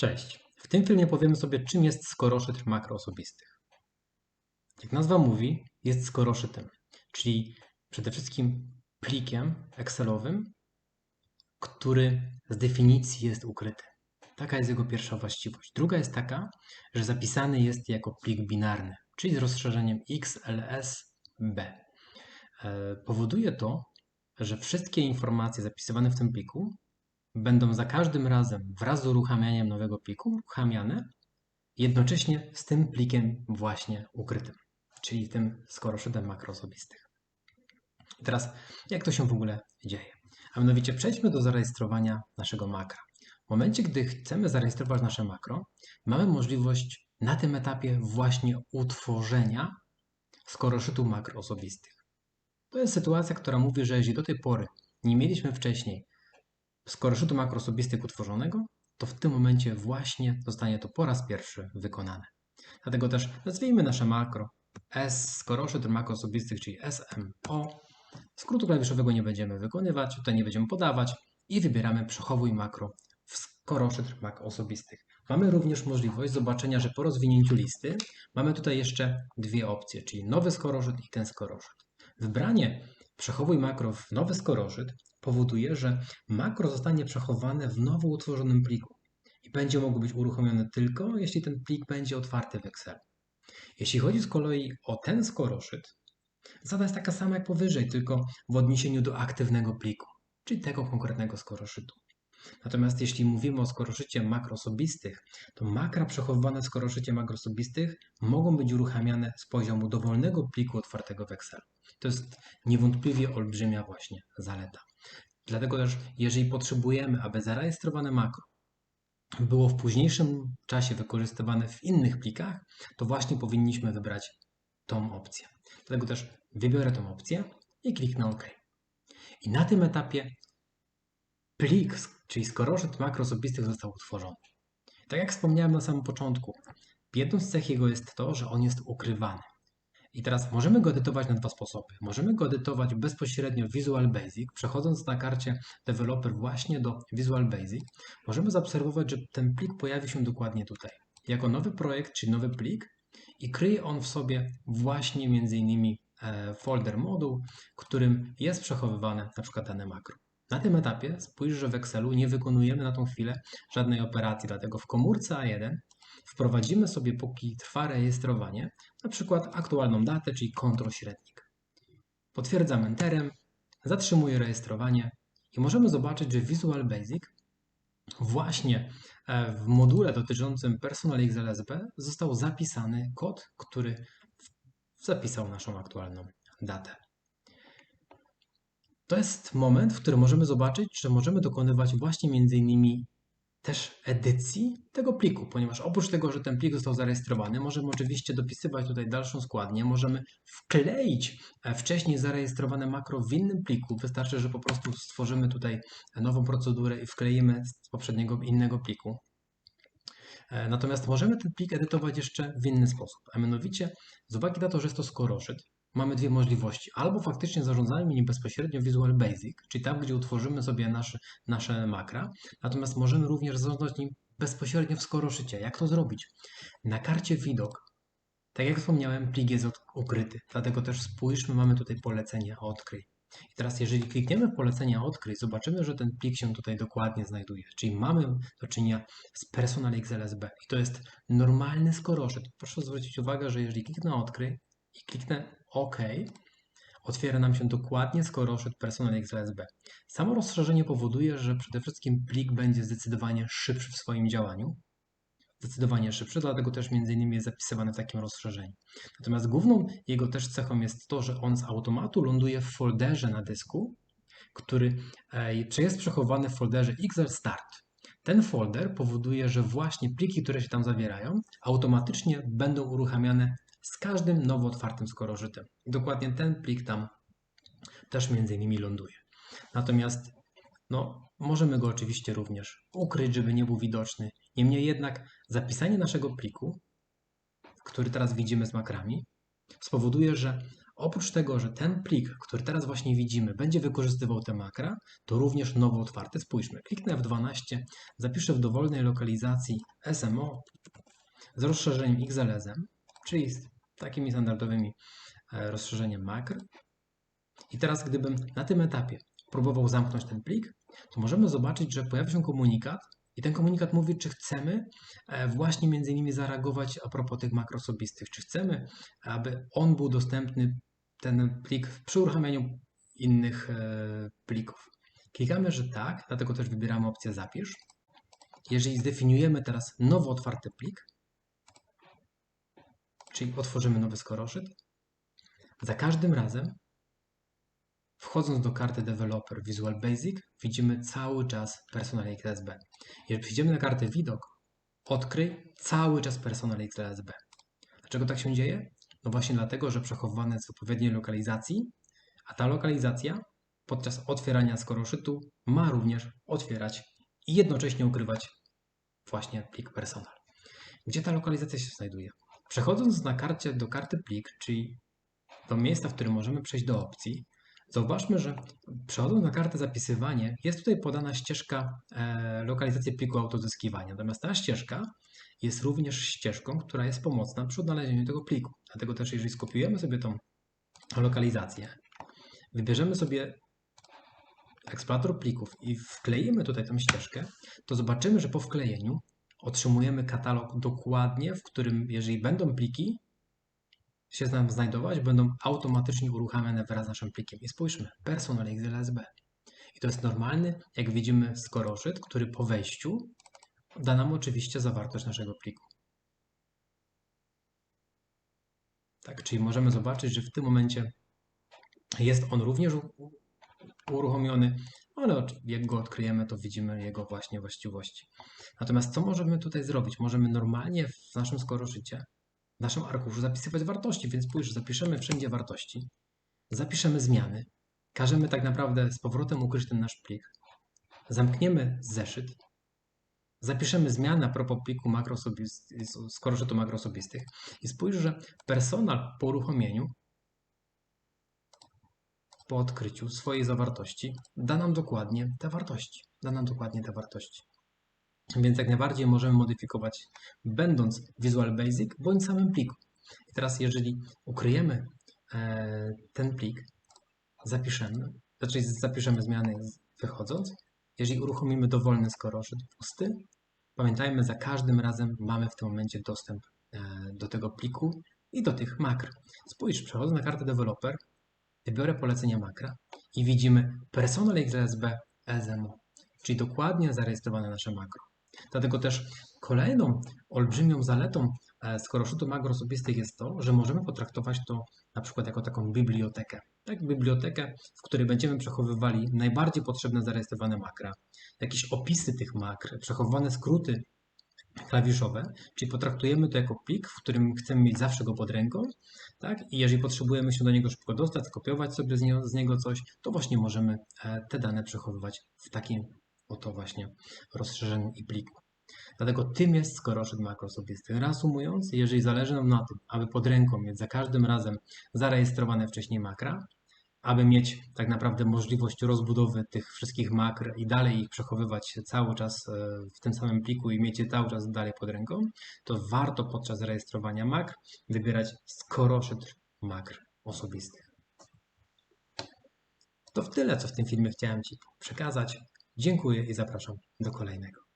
Cześć. W tym filmie powiemy sobie, czym jest skoroszyt makroosobistych. Jak nazwa mówi, jest skoroszytem, czyli przede wszystkim plikiem Excelowym, który z definicji jest ukryty. Taka jest jego pierwsza właściwość. Druga jest taka, że zapisany jest jako plik binarny, czyli z rozszerzeniem XLSB. E, powoduje to, że wszystkie informacje zapisywane w tym pliku będą za każdym razem wraz z uruchamianiem nowego pliku uruchamiane jednocześnie z tym plikiem właśnie ukrytym, czyli tym skoroszytem makroosobistych. I teraz, jak to się w ogóle dzieje? A mianowicie przejdźmy do zarejestrowania naszego makra. W momencie, gdy chcemy zarejestrować nasze makro, mamy możliwość na tym etapie właśnie utworzenia skoroszytu makroosobistych. To jest sytuacja, która mówi, że jeżeli do tej pory nie mieliśmy wcześniej skoroszytu makroosobistych utworzonego, to w tym momencie właśnie zostanie to po raz pierwszy wykonane. Dlatego też nazwijmy nasze makro S skoroszyt makroosobistych, czyli SMO. Skrótu klawiszowego nie będziemy wykonywać, tutaj nie będziemy podawać i wybieramy przechowuj makro w skoroszyt mak osobistych. Mamy również możliwość zobaczenia, że po rozwinięciu listy mamy tutaj jeszcze dwie opcje, czyli nowy skoroszyt i ten skoroszyt. Wybranie przechowuj makro w nowy skoroszyt powoduje, że makro zostanie przechowane w nowo utworzonym pliku i będzie mogło być uruchomione tylko, jeśli ten plik będzie otwarty w Excelu. Jeśli chodzi z kolei o ten skoroszyt, zasada jest taka sama jak powyżej, tylko w odniesieniu do aktywnego pliku, czyli tego konkretnego skoroszytu. Natomiast jeśli mówimy o skoroszycie makrosobistych, to makra przechowywane w skoroszycie makrosobistych mogą być uruchamiane z poziomu dowolnego pliku otwartego w Excelu. To jest niewątpliwie olbrzymia właśnie zaleta. Dlatego też, jeżeli potrzebujemy, aby zarejestrowane makro było w późniejszym czasie wykorzystywane w innych plikach, to właśnie powinniśmy wybrać tą opcję. Dlatego też wybiorę tą opcję i kliknę OK. I na tym etapie plik, czyli skoroszyt makro osobistych został utworzony. Tak jak wspomniałem na samym początku, jedną z cech jego jest to, że on jest ukrywany. I teraz możemy go edytować na dwa sposoby. Możemy go edytować bezpośrednio w Visual Basic, przechodząc na karcie Developer właśnie do Visual Basic. Możemy zaobserwować, że ten plik pojawi się dokładnie tutaj. Jako nowy projekt, czyli nowy plik i kryje on w sobie właśnie między innymi e, folder moduł, którym jest przechowywane na przykład dane makro. Na tym etapie spójrz, że w Excelu nie wykonujemy na tą chwilę żadnej operacji, dlatego w komórce A1 wprowadzimy sobie, póki trwa rejestrowanie, na przykład aktualną datę, czyli kontrol średnik. Potwierdzam Enterem, zatrzymuję rejestrowanie i możemy zobaczyć, że Visual Basic właśnie e, w module dotyczącym Personal XLSB został zapisany kod, który zapisał naszą aktualną datę. To jest moment, w którym możemy zobaczyć, że możemy dokonywać właśnie między innymi też edycji tego pliku, ponieważ oprócz tego, że ten plik został zarejestrowany, możemy oczywiście dopisywać tutaj dalszą składnię, możemy wkleić e, wcześniej zarejestrowane makro w innym pliku. Wystarczy, że po prostu stworzymy tutaj nową procedurę i wkleimy z poprzedniego innego pliku. E, natomiast możemy ten plik edytować jeszcze w inny sposób, a mianowicie z uwagi na to, że jest to skoroszyt, mamy dwie możliwości. Albo faktycznie zarządzajmy nim bezpośrednio Visual Basic, czyli tam, gdzie utworzymy sobie nasze, nasze makra, natomiast możemy również zarządzać nim bezpośrednio w skoroszycie. Jak to zrobić? Na karcie widok, tak jak wspomniałem, plik jest ukryty, dlatego też spójrzmy, mamy tutaj polecenie odkryj. I teraz jeżeli klikniemy w polecenie odkryj, zobaczymy, że ten plik się tutaj dokładnie znajduje, czyli mamy do czynienia z personal XLSB i to jest normalny skoroszyt. Proszę zwrócić uwagę, że jeżeli kliknę odkryj i kliknę OK, otwiera nam się dokładnie skoroszyt Personal XLSB. Samo rozszerzenie powoduje, że przede wszystkim plik będzie zdecydowanie szybszy w swoim działaniu. Zdecydowanie szybszy, dlatego też między innymi jest zapisywany w takim rozszerzeniu. Natomiast główną jego też cechą jest to, że on z automatu ląduje w folderze na dysku, który e, jest przechowany w folderze XL Start. Ten folder powoduje, że właśnie pliki, które się tam zawierają, automatycznie będą uruchamiane z każdym nowo otwartym skoroszytem. I dokładnie ten plik tam też między innymi ląduje. Natomiast no, możemy go oczywiście również ukryć, żeby nie był widoczny. Niemniej jednak zapisanie naszego pliku, który teraz widzimy z makrami, spowoduje, że Oprócz tego, że ten plik, który teraz właśnie widzimy, będzie wykorzystywał te makra, to również nowo otwarty. Spójrzmy, kliknę F12, zapiszę w dowolnej lokalizacji SMO z rozszerzeniem XLS, czyli z takimi standardowymi e, rozszerzeniem makr. I teraz, gdybym na tym etapie próbował zamknąć ten plik, to możemy zobaczyć, że pojawia się komunikat i ten komunikat mówi, czy chcemy e, właśnie między innymi zareagować a propos tych makro osobistych, czy chcemy, aby on był dostępny, ten plik przy uruchamianiu innych e, plików. Klikamy, że tak, dlatego też wybieramy opcję zapisz. Jeżeli zdefiniujemy teraz nowo otwarty plik, czyli otworzymy nowy skoroszyt, za każdym razem Wchodząc do karty Developer Visual Basic, widzimy cały czas Personal XSB. Jeżeli przejdziemy na kartę Widok, odkryj cały czas Personal XSB. Dlaczego tak się dzieje? No właśnie dlatego, że przechowywane jest w odpowiedniej lokalizacji, a ta lokalizacja podczas otwierania skoroszytu ma również otwierać i jednocześnie ukrywać właśnie plik personal. Gdzie ta lokalizacja się znajduje? Przechodząc na karcie do karty plik, czyli do miejsca, w którym możemy przejść do opcji, Zauważmy, że przechodząc na kartę zapisywanie, jest tutaj podana ścieżka e, lokalizacji pliku autozyskiwania. Natomiast ta ścieżka jest również ścieżką, która jest pomocna przy odnalezieniu tego pliku. Dlatego też, jeżeli skopiujemy sobie tą lokalizację, wybierzemy sobie eksplorator plików i wkleimy tutaj tę ścieżkę, to zobaczymy, że po wklejeniu otrzymujemy katalog dokładnie, w którym jeżeli będą pliki, się nam znajdować, będą automatycznie uruchamiane wraz z naszym plikiem. I spójrzmy, personal XLSB. I to jest normalny, jak widzimy, skoroszyt, który po wejściu da nam oczywiście zawartość naszego pliku. Tak, czyli możemy zobaczyć, że w tym momencie jest on również uruchomiony, ale jak go odkryjemy, to widzimy jego właśnie właściwości. Natomiast co możemy tutaj zrobić? Możemy normalnie w naszym skoroszycie w naszym arkuszu zapisywać wartości, więc spójrz, zapiszemy wszędzie wartości, zapiszemy zmiany, każemy tak naprawdę z powrotem ukryć ten nasz plik, zamkniemy zeszyt, zapiszemy zmiany a propos pliku makrosobistych, skoroszytu makrosobistych i spójrz, że personal po uruchomieniu, po odkryciu swojej zawartości da nam dokładnie te wartości. Da nam dokładnie te wartości. Więc jak najbardziej możemy modyfikować będąc Visual Basic bądź samym pliku. I teraz jeżeli ukryjemy e, ten plik, zapiszemy, znaczy zapiszemy zmiany wychodząc, jeżeli uruchomimy dowolny skoroszyt pusty, pamiętajmy, za każdym razem mamy w tym momencie dostęp e, do tego pliku i do tych makr. Spójrz, przechodzę na kartę developer, wybiorę polecenie makra i widzimy personal XSB SMO, czyli dokładnie zarejestrowane nasze makro. Dlatego też kolejną olbrzymią zaletą e, skoroszytu makro osobistych jest to, że możemy potraktować to na przykład jako taką bibliotekę. Tak, bibliotekę, w której będziemy przechowywali najbardziej potrzebne zarejestrowane makra, jakieś opisy tych makr, przechowywane skróty klawiszowe, czyli potraktujemy to jako plik, w którym chcemy mieć zawsze go pod ręką, tak? I jeżeli potrzebujemy się do niego szybko dostać, skopiować sobie z niego, z niego coś, to właśnie możemy e, te dane przechowywać w takim oto właśnie rozszerzeniu i pliku. Dlatego tym jest skoroszyt makrosobisty. Reasumując, jeżeli zależy nam na tym, aby pod ręką mieć za każdym razem zarejestrowane wcześniej makra, aby mieć tak naprawdę możliwość rozbudowy tych wszystkich makr i dalej ich przechowywać cały czas e, w tym samym pliku i mieć je cały czas dalej pod ręką, to warto podczas rejestrowania makr wybierać skoroszyt makr osobistych. To w tyle, co w tym filmie chciałem Ci przekazać. Dziękuję i zapraszam do kolejnego.